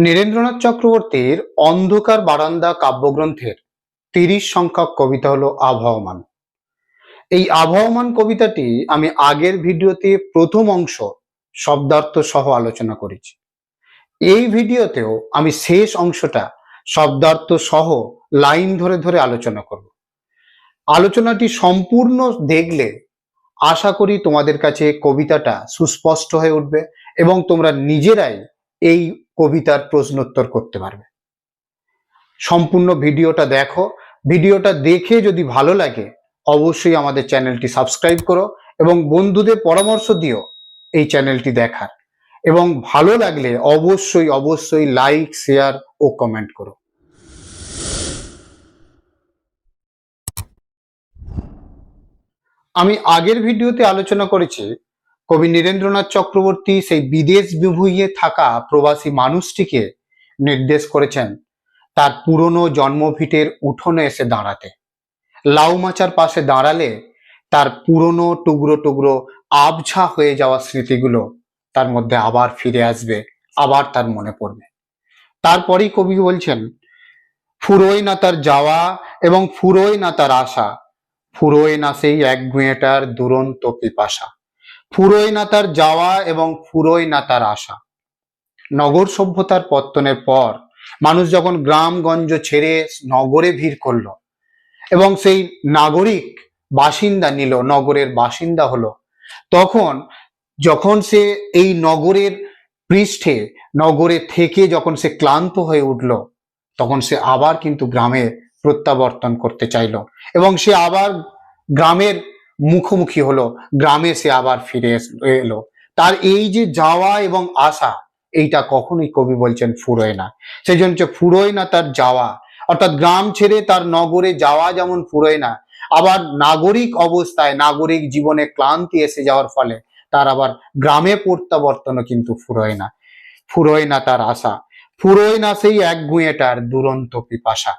নীরেন্দ্রনাথ চক্রবর্তীর অন্ধকার বারান্দা কাব্যগ্রন্থের তিরিশ সংখ্যক কবিতা হলো আবহাওয়ামান এই আবহমান কবিতাটি আমি আগের ভিডিওতে প্রথম অংশ শব্দার্থ সহ আলোচনা করেছি। এই ভিডিওতেও আমি শেষ অংশটা শব্দার্থ সহ লাইন ধরে ধরে আলোচনা করব। আলোচনাটি সম্পূর্ণ দেখলে আশা করি তোমাদের কাছে কবিতাটা সুস্পষ্ট হয়ে উঠবে এবং তোমরা নিজেরাই এই কবিতার প্রশ্নোত্তর করতে পারবে। সম্পূর্ণ ভিডিওটা দেখো। ভিডিওটা দেখে যদি ভালো লাগে, অবশ্যই আমাদের চ্যানেলটি সাবস্ক্রাইব করো এবং বন্ধুদের পরামর্শ দিও এই চ্যানেলটি দেখার। এবং ভালো লাগলে অবশ্যই অবশ্যই লাইক, শেয়ার ও কমেন্ট করো। আমি আগের ভিডিওতে আলোচনা করেছি কবি নীরেন্দ্রনাথ চক্রবর্তী সেই বিদেশ বিভুঁইয়ে থাকা প্রবাসী মানুষটিকে নির্দেশ করেছেন তার পুরনো জন্মভিটের উঠোনে এসে দাঁড়াতে। লাউ মাচার পাশে দাঁড়ালে তার পুরনো টুকরো টুকরো আবছা হয়ে যাওয়া স্মৃতিগুলো তার মধ্যে আবার ফিরে আসবে, আবার তার মনে পড়বে। তারপরেই কবি বলছেন, ফুরোয় না তার যাওয়া এবং ফুরোয় না তার আশা ফুরোয় না সেই এক গুঁয়েটার দুরন্ত পিপাসা। ফুরোয় না তার যাওয়া এবং ফুরোয় না তার আশা নগর সভ্যতার পত্তনের পর মানুষ যখন গ্রামগঞ্জ ছেড়ে নগরে ভিড় করল এবং সেই নাগরিক বাসিন্দা নিল, নগরের বাসিন্দা হলো, তখন যখন সে এই নগরের পৃষ্ঠে, নগরে থেকে যখন সে ক্লান্ত হয়ে উঠল, তখন সে আবার কিন্তু গ্রামে প্রত্যাবর্তন করতে চাইল এবং সে আবার গ্রামের মুখোমুখি হলো, গ্রামে সে আবার ফিরে এলো। তার এই যে যাওয়া এবং আসা, এইটা কখনোই কবি বলছেন ফুরোয় না। সেই জন্য ফুরোয় না তার যাওয়া, অর্থাৎ গ্রাম ছেড়ে তার নগরে যাওয়া যেমন ফুরোয় না, আবার নাগরিক অবস্থায়, নাগরিক জীবনে ক্লান্তি এসে যাওয়ার ফলে তার আবার গ্রামে প্রত্যাবর্তনও কিন্তু ফুরোয় না। ফুরোয় না তার আশা, ফুরোয় না সেই এক গুঁয়েটার দুরন্ত পিপাসা।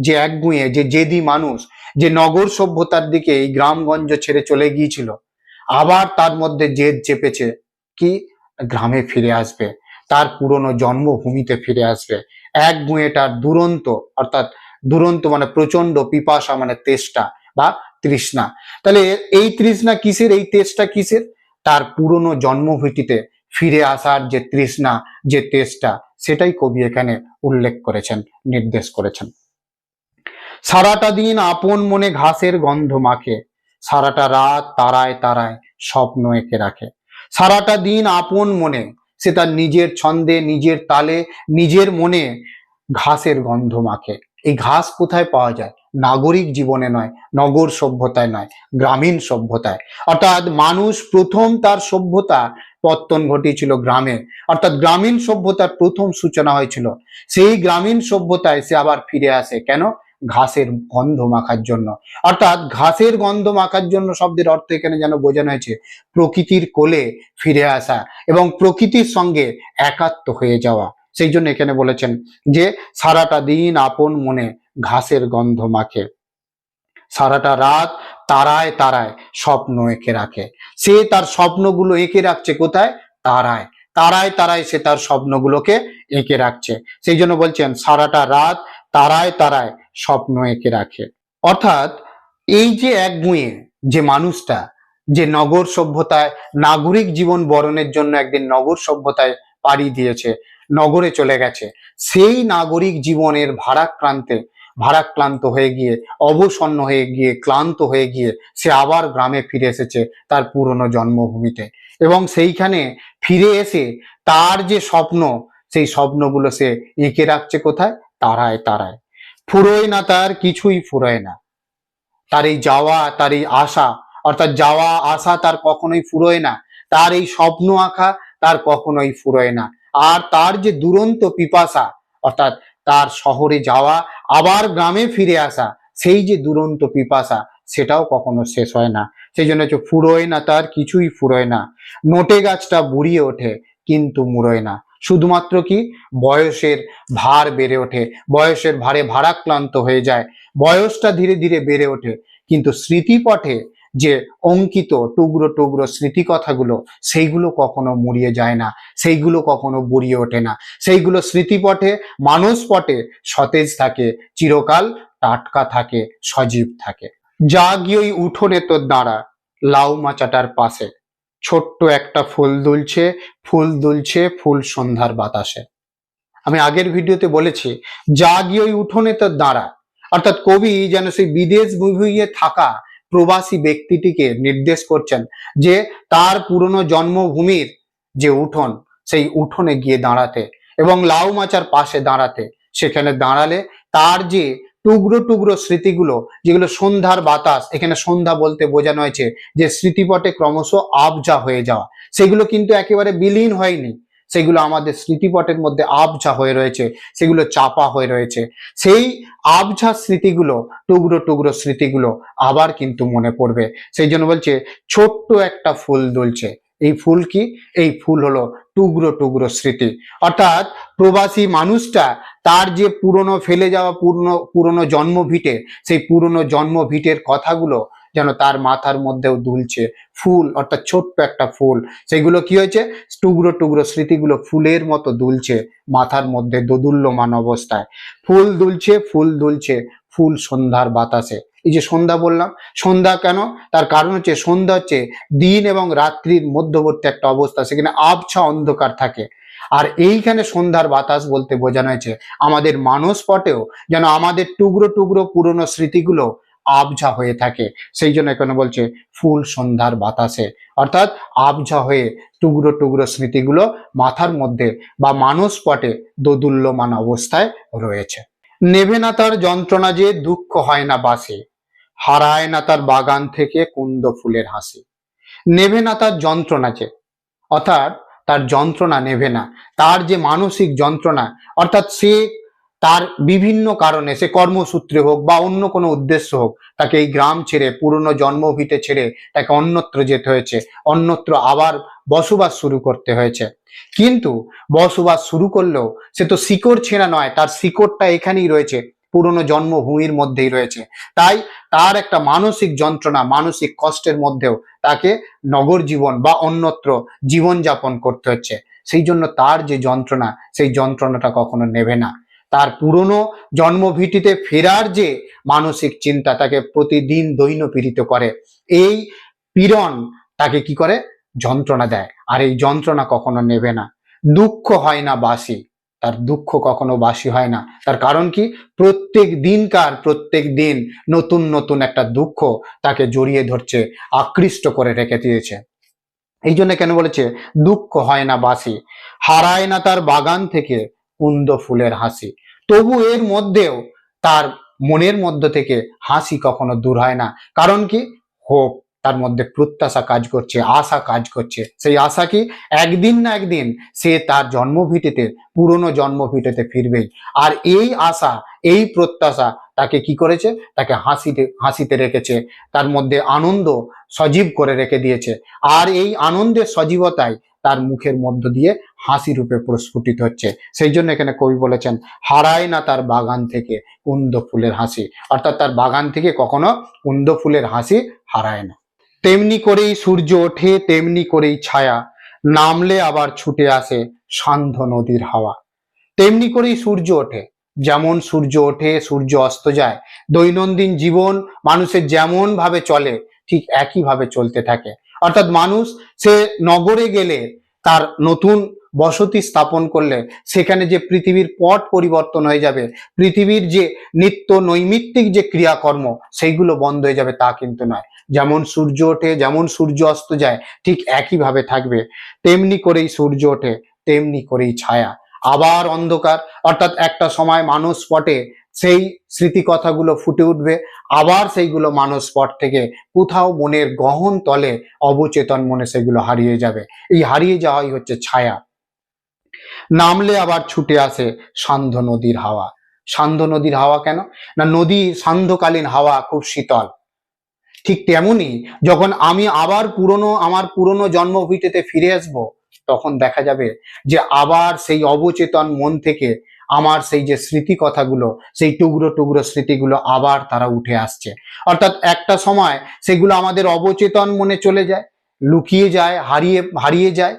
যে এক গুঁয়ে, যে জেদি মানুষ, যে নগর সভ্যতার দিকে এই গ্রামগঞ্জ ছেড়ে চলে গিয়েছিল, আবার তার মধ্যে জেদ চেপেছে কি গ্রামে ফিরে আসবে, তার পুরনো জন্মভূমিতে ফিরে আসবে। এক গুঁয়েটার দুরন্ত, অর্থাৎ দুরন্ত মানে প্রচণ্ড পিপাসা মানে তেষ্টা বা তৃষ্ণা। তাহলে এই তৃষ্ণা কিসের, এই তেষ্টা কিসের? তার পুরনো জন্মভূমিতে ফিরে আসার যে তৃষ্ণা, যে তেষ্টা, সেটাই কবি এখানে উল্লেখ করেছেন, নির্দেশ করেছেন। সারাটা দিন আপন মনে ঘাসের গন্ধ মাখে, সারাটা রাত তারায় তারায় স্বপ্ন এঁকে রাখে। সারাটা দিন আপন মনে, সে তার নিজের ছন্দে, নিজের তালে, নিজের মনে ঘাসের গন্ধ মাখে। এই ঘাস কোথায় পাওয়া যায়? নাগরিক জীবনে নয়, নগর সভ্যতায় নয়, গ্রামীণ সভ্যতায়। অর্থাৎ মানুষ প্রথম তার সভ্যতা পত্তন ঘটিয়েছিল গ্রামে। অর্থাৎ গ্রামীণ সভ্যতার প্রথম সূচনা হয়েছিল। সেই গ্রামীণ সভ্যতায় সে আবার ফিরে আসে। কেন? ঘাসের গন্ধ মাখার জন্য। অর্থাৎ ঘাসের গন্ধ মাখার জন্য শব্দের অর্থ এখানে যেন বোঝানো হয়েছে, প্রকৃতির কোলে ফিরে আসা এবং প্রকৃতির সঙ্গে একাত্ম হয়ে যাওয়া। সেই জন্য এখানে বলেছেন যে, সারাটা দিন আপন মনে ঘাসের গন্ধ মাখে। সারাটা রাত তারায় তারায় স্বপ্ন এঁকে রাখে। সে তার স্বপ্নগুলো এঁকে রাখছে কোথায়? তারায়। তারায় তারায় সে তার স্বপ্নগুলোকে এঁকে রাখছে। সেই জন্য বলছেন, সারাটা রাত তারায় তারায় স্বপ্ন এঁকে রাখে। অর্থাৎ এই যে এক গুঁয়ে যে মানুষটা, যে নগর সভ্যতায় নাগরিক জীবন বরণের জন্য একদিন নগর সভ্যতায় পাড়ি দিয়েছে, নগরে চলে গেছে, সেই নাগরিক জীবনের ভারাক্রান্তে ভারাক্রান্ত হয়ে গিয়ে, অবসন্ন হয়ে গিয়ে, ক্লান্ত হয়ে গিয়ে সে আবার গ্রামে ফিরে এসেছে তার পুরনো জন্মভূমিতে। এবং সেইখানে ফিরে এসে তার যে স্বপ্ন, সেই স্বপ্নগুলো সে এঁকে রাখছে কোথায়? তারায় তারায়। ফুরোয় না, তার কিছুই ফুরোয় না। তার এই যাওয়া, তার এই আশা অর্থাৎ যাওয়া আশা তার কখনোই ফুরোয় না। তার এই স্বপ্ন আঁকা তার কখনোই ফুরোয় না। আর তার যে দুরন্ত পিপাসা, অর্থাৎ তার শহরে যাওয়া, আবার গ্রামে ফিরে আসা, সেই যে দুরন্ত পিপাসা, সেটাও কখনো শেষ হয় না। সেই জন্য হচ্ছে, ফুরোয় না, তার কিছুই ফুরোয় না। নোটে গাছটা বুড়িয়ে ওঠে, কিন্তু মুড়োয় না। শুধুমাত্র কি? বয়সের ভার বেড়ে ওঠে। বয়সের ভারে ভারাক্রান্ত হয়ে যায়। বয়সটা ধীরে ধীরে বেড়ে ওঠে। কিন্তু স্মৃতিপটে যে অঙ্কিত টুকরো টুকরো স্মৃতি কথাগুলো সেইগুলো কখনো মুড়িয়ে যায় না। সেইগুলো কখনো বুড়িয়ে ওঠে না। সেইগুলো স্মৃতিপটে মানসপটে সতেজ থাকে, চিরকাল টাটকা থাকে, সজীব থাকে। যা গিয়ে ওই উঠোনে তোর দাঁড়া, লাউ মাচাটার পাশে। ছোট্ট একটা ফুল দুলছে ফুল দুলছে, ফুল সন্ধ্যার বাতাসে। আমি আগের ভিডিওতে বলেছি যা গিয়ে ওই উঠোনে তোর দাঁড়া। অর্থাৎ কবি যেন সেই বিদেশ বিভুঁইয়ে থাকা প্রবাসী ব্যক্তিটিকে নির্দেশ করছেন যে তার পুরনো জন্মভূমির যে উঠোন, সেই উঠোনে গিয়ে দাঁড়াতে এবং লাউ মাচার পাশে দাঁড়াতে। সেখানে দাঁড়ালে তার যে টুকরো টুকরো স্মৃতিগুলো, যেগুলো সন্ধ্যার বাতাস, এখানে সন্ধ্যা বলতে বোঝানো হয়েছে, যে স্মৃতিপটে ক্রমশ আবজা হয়ে যাওয়া। সেগুলো কিন্তু একেবারে বিলীন হয়নি। সেগুলো আমাদের স্মৃতিপটের মধ্যে আবঝা হয়ে রয়েছে, সেগুলো চাপা হয়ে রয়েছে। সেই আবঝা স্মৃতিগুলো, টুকরো টুকরো স্মৃতিগুলো আবার কিন্তু মনে পড়বে। সেই জন্য বলছে, ছোট্ট একটা ফুল দুলছে। এই ফুল কি? এই ফুল হলো টুকরো টুকরো স্মৃতি। অর্থাৎ প্রবাসী মানুষটা তার যে পুরনো ফেলে যাওয়া পুরনো পুরনো জন্মভিটে সেই পুরনো জন্মভিটের কথাগুলো যেন তার মাথার মধ্যেও দুলছে। ফুল, অর্থাৎ ছোট্ট একটা ফুল। সেগুলো কি হয়েছে? টুকরো টুকরো স্মৃতিগুলো ফুলের মতো দুলছে, মাথার মধ্যে দোদুল্যমান অবস্থায়। ফুল দুলছে ফুল দুলছে, ফুল সন্ধ্যার বাতাসে। এই যে সন্ধ্যা বললাম, সন্ধ্যা কেন? তার কারণ হচ্ছে সন্ধ্যা হচ্ছে দিন এবং রাত্রির মধ্যবর্তী একটা অবস্থা, সেখানে আবছা অন্ধকার থাকে। আর এইখানে সন্ধ্যার বাতাস বলতে বোঝানো হয়েছে, আমাদের মানস পটেও যেন আমাদের টুকরো টুকরো পুরনো স্মৃতিগুলো আবঝা হয়ে থাকে। সেই জন্য এখানে বলছে ফুল সন্ধ্যার বাতাসে। অর্থাৎ আবঝা হয়ে টুকরো টুকরো স্মৃতিগুলো মাথার মধ্যে বা মানস পটে দোদুল্যমান অবস্থায় রয়েছে। নেভে না তার যন্ত্রণা যে দুঃখ হয় না বাসে। হারায় না তার বাগান থেকে কুন্দ ফুলের হাসি। নেভে না তার যন্ত্রণা যে, অর্থাৎ তার যন্ত্রণা নেভে না, তার যে মানসিক যন্ত্রণা, অর্থাৎ সে তার বিভিন্ন কারণে, সে কর্মসূত্রে হোক বা অন্য কোনো উদ্দেশ্য হোক, তাকে এই গ্রাম ছেড়ে, পুরনো জন্মভিটে ছেড়ে তাকে অন্যত্র যেতে হয়েছে, অন্যত্র আবার বসবাস শুরু করতে হয়েছে। কিন্তু বসবাস শুরু করলেও সে তো শিকড় ছেঁড়া নয়, তার শিকড়টা এখানেই রয়েছে। পুরনো জন্মভূমির মধ্যেই রয়েছে। তাই তার একটা মানসিক যন্ত্রণা, মানসিক কষ্টের মধ্যেও তাকে নগর জীবন বা অন্যত্র জীবনযাপন করতে হচ্ছে। সেই জন্য তার যে যন্ত্রণা, সেই যন্ত্রণাটা কখনো নেবে না। তার পুরনো জন্মভিটিতে ফেরার যে মানসিক চিন্তা, তাকে প্রতিদিন দৈন পীড়িত করে। এই পীড়ন তাকে কি করে? যন্ত্রণা দেয়। আর এই যন্ত্রণা কখনো নেবে না। দুঃখ হয় না বাসি। তার দুঃখ কখনো বাসি হয় না। তার কারণ কি? প্রত্যেক দিনকার প্রত্যেক দিন নতুন নতুন একটা দুঃখ তাকে জড়িয়ে ধরছে, আকৃষ্ট করে রেখে দিয়েছে। এই জন্য কেন বলেছে? দুঃখ হয় না বাসি, হারায় না তার বাগান থেকে কুন্দ ফুলের হাসি। তবু এর মধ্যেও তার মনের মধ্য থেকে হাসি কখনো দূর হয় না। কারণ কি? হোপ। তার মধ্যে প্রত্যাশা কাজ করছে, আশা কাজ করছে। সেই আশা কি একদিন না একদিন সে তার জন্মভিটেতে পুরনো জন্মভিটেতে ফিরবেই। আর এই আশা, এই প্রত্যাশা তাকে কি করেছে? তাকে হাসিতে হাসিতে রেখেছে। তার মধ্যে আনন্দ সজীব করে রেখে দিয়েছে। আর এই আনন্দের সজীবতায় তার মুখের মধ্য দিয়ে হাসি রূপে প্রস্ফুটিত হচ্ছে। সেই জন্য এখানে কবি বলেছেন, হারায় না তার বাগান থেকে কুন্দ ফুলের হাসি। অর্থাৎ তার বাগান থেকে কখনো কুন্দ ফুলের হাসি হারায় না। তেমনি করেই সূর্য ওঠে, তেমনি করেই ছায়া। নামলে আবার ছুটে আসে সান্ধ্য নদীর হাওয়া। তেমনি করেই সূর্য ওঠে। যেমন সূর্য ওঠে, সূর্য অস্ত যায়, দৈনন্দিন জীবন মানুষের যেমন ভাবে চলে, ঠিক একইভাবে চলতে থাকে। অর্থাৎ মানুষ সে নগরে গেলে তার নতুন বসতি স্থাপন করলে সেখানে যে পৃথিবীর পট পরিবর্তন হয়ে যাবে, পৃথিবীর যে নিত্য নৈমিত্তিক যে ক্রিয়াকর্ম, সেইগুলো বন্ধ হয়ে যাবে তা কিন্তু নয়। যেমন সূর্য ওঠে, যেমন সূর্য অস্ত যায়, ঠিক একইভাবে থাকবে। তেমনি করেই সূর্য ওঠে, তেমনি করেই ছায়া। আবার অন্ধকার, অর্থাৎ একটা সময় মানুষ পটে, সেই স্মৃতি কথাগুলো ফুটে উঠবে। আবার সেইগুলো মানুষ পট থেকে কোথাও মনের গহন তলে অবচেতন মনে সেগুলো হারিয়ে যাবে। এই হারিয়ে যাওয়াই হচ্ছে ছায়া। নামলে আবার ছুটে আসে সান্ধ্য নদীর হাওয়া। সান্ধ্য নদীর হাওয়া কেন? না, নদী সান্ধ্যকালীন হাওয়া খুব শীতল। ঠিক তেমনি যখন আমি আবার পুরনো, আমার পুরনো জন্মভিটেতে ফিরে আসব, তখন দেখা যাবে যে আবার সেই অবচেতন মন থেকে আমার সেই যে স্মৃতি কথাগুলো সেই টুকরো টুকরো স্মৃতিগুলো আবার তারা উঠে আসছে। অর্থাৎ একটা সময় সেগুলো আমাদের অবচেতন মনে চলে যায়, লুকিয়ে যায়, হারিয়ে হারিয়ে যায়।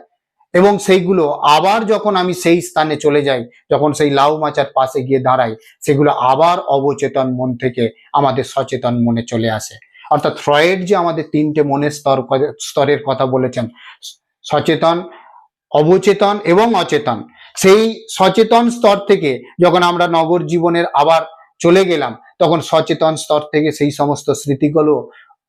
এবং সেইগুলো আবার যখন আমি সেই স্থানে চলে যাই, যখন সেই লাউ মাচার পাশে গিয়ে দাঁড়াই, সেগুলো আবার অবচেতন মন থেকে আমাদের সচেতন মনে চলে আসে। অর্থাৎ ফ্রয়েড যে আমাদের তিনটে মনের স্তর স্তরের কথা বলেছেন, সচেতন, অবচেতন এবং অচেতন। সেই সচেতন স্তর থেকে যখন আমরা নগর জীবনের আবার চলে গেলাম, তখন সচেতন স্তর থেকে সেই সমস্ত স্মৃতিগুলো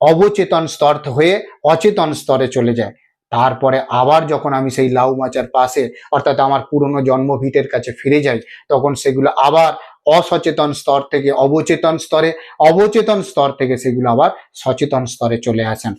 অবচেতন স্তর হয়ে অচেতন স্তরে চলে যায়। তারপরে আবার যখন আমি সেই লাউ মাচার পাশে, অর্থাৎ আমার পুরনো জন্মভিটের কাছে ফিরে যাই, তখন সেগুলো আবার অসচেতন স্তর থেকে, অবচেতন স্তরে, অবচেতন স্তর থেকে সেগুলো আবার সচেতন স্তরে চলে আসেন।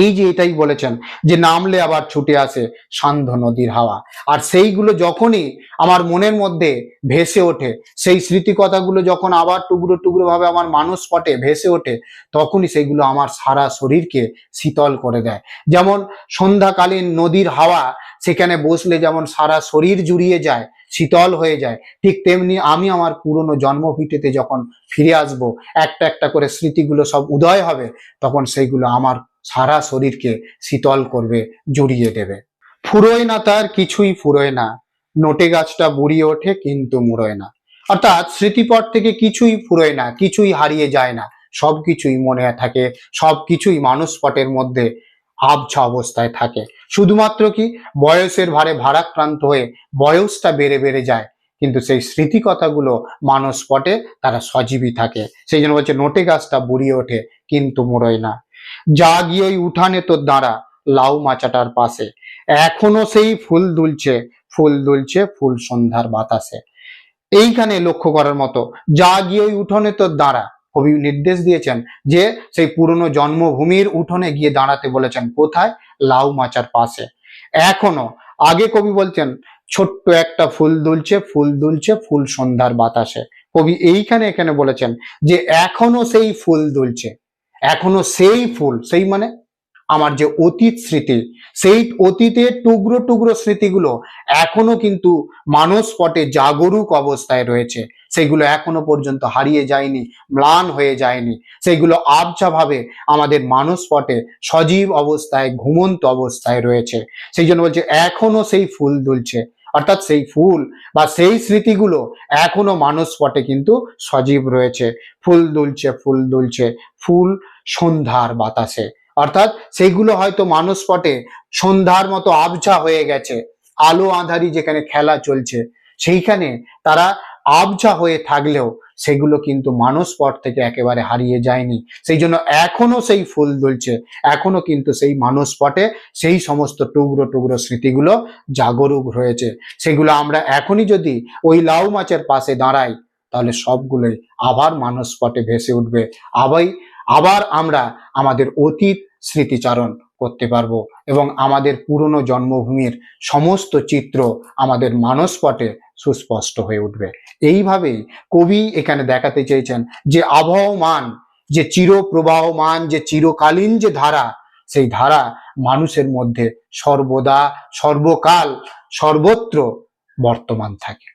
এই যে এটাই বলেছেন যে নামলে আবার ছুটে আসে সান্ধ্য নদীর হাওয়া। আর সেইগুলো যখনই আমার মনের মধ্যে ভেসে ওঠে, সেই স্মৃতি কথাগুলো যখন আবার টুকরো টুকরো ভাবে আমার মানুষ পটে ভেসে ওঠে, তখনই সেইগুলো আমার সারা শরীরকে শীতল করে দেয়। যেমন সন্ধ্যাকালীন নদীর হাওয়া সেখানে বসলে যেমন সারা শরীর জুড়িয়ে যায়, শীতল হয়ে যায়, ঠিক তেমনি আমি আমার পুরনো জন্মভিটেতে যখন ফিরে আসব, একটা একটা করে স্মৃতিগুলো সব উদয় হবে, তখন সেইগুলো আমার সারা শরীরকে শীতল করবে, জড়িয়ে দেবে। ফুরোয় না তার কিছুই ফুরোয় না। নোটে গাছটা বুড়িয়ে ওঠে, কিন্তু মুড়োয় না। অর্থাৎ স্মৃতিপট থেকে কিছুই ফুরোয় না, কিছুই হারিয়ে যায় না। সব কিছুই মনে থাকে সব কিছুই মানুষ পটের মধ্যে আবছা অবস্থায় থাকে। শুধুমাত্র কি বয়সের ভারে ভারাক্রান্ত হয়ে বয়সটা বেড়ে বেড়ে যায়, কিন্তু সেই স্মৃতি কথাগুলো মানুষ পটে তারা সজীবী থাকে। সেই জন্য বলছে, নোটে গাছটা বুড়িয়ে ওঠে, কিন্তু মোড়োয় না। যা গিয়ে ওই উঠানে তোর দাঁড়া, লাউ মাচাটার পাশে। এখনও সেই ফুল দুলছে ফুল দুলছে ফুল সন্ধ্যার বাতাসে। এইখানে লক্ষ্য করার মতো, যা গিয়ে ওই উঠোনে তোর দাঁড়া। কবি নির্দেশ দিয়েছেন যে, সেই পুরনো জন্মভূমির উঠোনে গিয়ে দাঁড়াতে বলেছেন, কোথায়? লাউ মাচার পাশে। এখনও, আগে কবি বলছেন ছোট্ট একটা ফুল দুলছে ফুল দুলছে ফুল সন্ধ্যার বাতাসে। কবি এইখানে এখানে বলেছেন যে, এখনও সেই ফুল দুলছে। এখনও সেই ফুল, সেই মানে আমার যে অতীত স্মৃতি, সেই অতীতের টুকরো টুকরো স্মৃতিগুলো এখনও কিন্তু মানস পটে জাগরুক অবস্থায় রয়েছে। সেগুলো এখনও পর্যন্ত হারিয়ে যায়নি, ম্লান হয়ে যায়নি। সেগুলো আবছাভাবে আমাদের মানস পটে সজীব অবস্থায়, ঘুমন্ত অবস্থায় রয়েছে। সেই জন্য বলছে, এখনও সেই ফুল দুলছে। অর্থাৎ সেই ফুল বা সেই স্মৃতিগুলো এখনও মানস পটে কিন্তু সজীব রয়েছে। ফুল দুলছে ফুল দুলছে, ফুল সন্ধ্যার বাতাসে। অর্থাৎ সেইগুলো হয়তো মানুষ পটে সন্ধ্যার মতো আবছা হয়ে গেছে, আলো আঁধারি যেখানে খেলা চলছে, সেইখানে তারা আবছা হয়ে থাকলেও সেগুলো কিন্তু মানুষ পট থেকে একেবারে হারিয়ে যায়নি। সেই জন্য এখনও সেই ফুল দুলছে, এখনও কিন্তু সেই মানুষ পটে সেই সমস্ত টুকরো টুকরো স্মৃতিগুলো জাগরুক রয়েছে। সেগুলো আমরা এখনই যদি ওই লাউ মাছের পাশে দাঁড়াই, তাহলে সবগুলোই আবার মানুষ পটে ভেসে উঠবে। আবাই, আবার আমরা আমাদের অতীত স্মৃতিচারণ করতে পারব এবং আমাদের পুরনো জন্মভূমির সমস্ত চিত্র আমাদের মানসপটে সুস্পষ্ট হয়ে উঠবে। এইভাবেই কবি এখানে দেখাতে চেয়েছেন যে আবহমান, যে চিরপ্রবাহমান, যে চিরকালীন যে ধারা, সেই ধারা মানুষের মধ্যে সর্বদা, সর্বকাল, সর্বত্র বর্তমান থাকে।